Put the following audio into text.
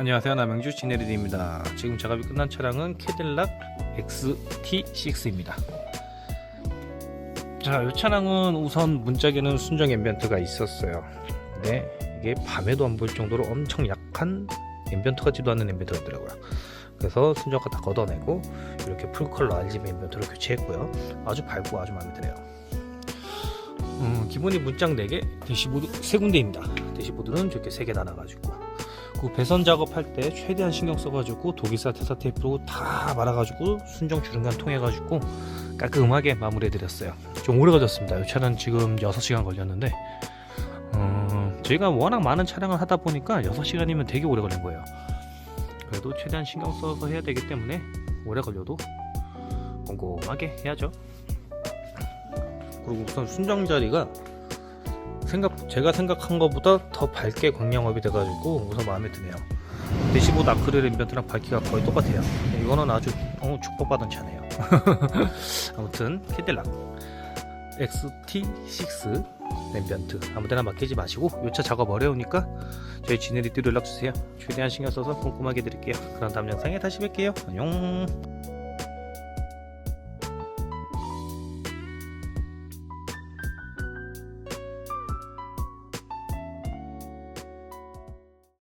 안녕하세요. 남양주 진에리드입니다. 지금 작업이 끝난 차량은 캐딜락 XT6입니다. 자이 차량은 우선 문짝에는 순정 앰비언트가 있었어요. 근데 이게 밤에도 안 보일 정도로 엄청 약한 앰비언트 같지도 않은 앰비언트였더라고요. 그래서 순정화 다 걷어내고 이렇게 풀컬러 RGB 앰비언트로 교체했고요. 아주 밝고 아주 마음에 드네요. 음, 기본이 문짝 4개 대시보드 3군데입니다. 대시보드는 저렇게 3개 달아가지고 그 배선 작업할 때 최대한 신경 써가지고 독일사 테사 테이프로 다 말아가지고 순정 주름간 통해가지고 깔끔하게 마무리해드렸어요. 좀 오래 걸렸습니다. 이 차는 지금 6시간 걸렸는데 어, 저희가 워낙 많은 촬영을 하다 보니까 6시간이면 되게 오래 걸린 거예요. 그래도 최대한 신경 써서 해야 되기 때문에 오래 걸려도 꼼꼼하게 해야죠. 그리고 우선 순정 자리가 생각 제가 생각한 것보다 더 밝게 광량업이 돼가지고 우선 마음에 드네요. 대시보드 아크릴 앰비언트랑 밝기가 거의 똑같아요. 이거는 아주 어, 축복받은 차네요. 아무튼 캐딜락 XT6 앰비언트 아무데나 맡기지 마시고 이차 작업 어려우니까 저희 지네리띠로 연락 주세요. 최대한 신경 써서 꼼꼼하게 드릴게요. 그럼 다음 영상에 다시 뵐게요. 안녕.